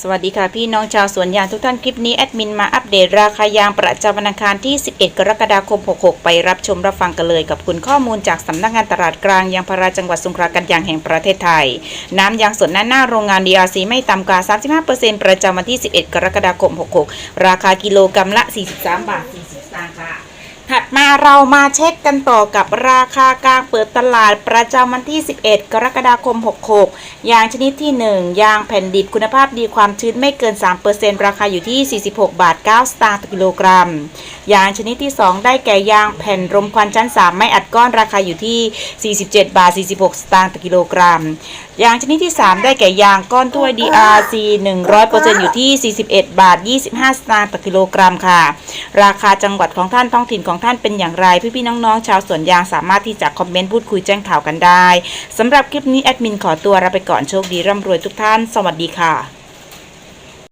สวัสดีค่ะพี่น้องชาวสวนยางทุกท่านคลิปนี้แอดมินมาอัปเดตราคายางประจำวันอังคารที่ 11 กรกฎาคม 66 ไปรับชมรับฟังกันเลยกับคุณข้อมูลจากสำนักงานตลาดกลางยางพาราจังหวัดสงขลากันยางแห่งประเทศไทย น้ำยางสดหน้าหน้าโรงงาน DRC ไม่ต่ำกว่า 35%ประจำวันที่ 11 กรกฎาคม 66 ราคากิโลกรัมละ 43 บาท 40สตางค์ค่ะ มาเรามาเช็คกันต่อกับราคากลางเปิดตลาดประจำวันที่ 11 กรกฎาคม 66 ยางชนิดที่ 1 ยางแผ่นดิบคุณภาพดีความชื้นไม่เกิน 3%ราคาอยู่ที่ 46 บาท 9 สตางค์ต่อกิโลกรัม ยางชนิดที่ 2 ได้แก่ยางแผ่นรมควันชั้น 3 ไม่อัดก้อนราคาอยู่ที่ 47 บาท 46 สตางค์ต่อกิโลกรัม ยางชนิดที่ 3 ได้แก่ยางก้อนถ้วย DRC 100%อยู่ที่ 41 บาท 25 สตางค์ต่อกิโลกรัมค่ะ ราคาจังหวัดของท่านท้องถิ่นของท่านเป็นอย่างไร พี่ๆน้องๆ ชาวสวนยางสามารถที่จะคอมเมนต์พูดคุยแจ้งข่าวกันได้สำหรับคลิปนี้แอดมินขอตัวลาไปก่อนโชคดีร่ำรวยทุกท่าน สวัสดีค่ะ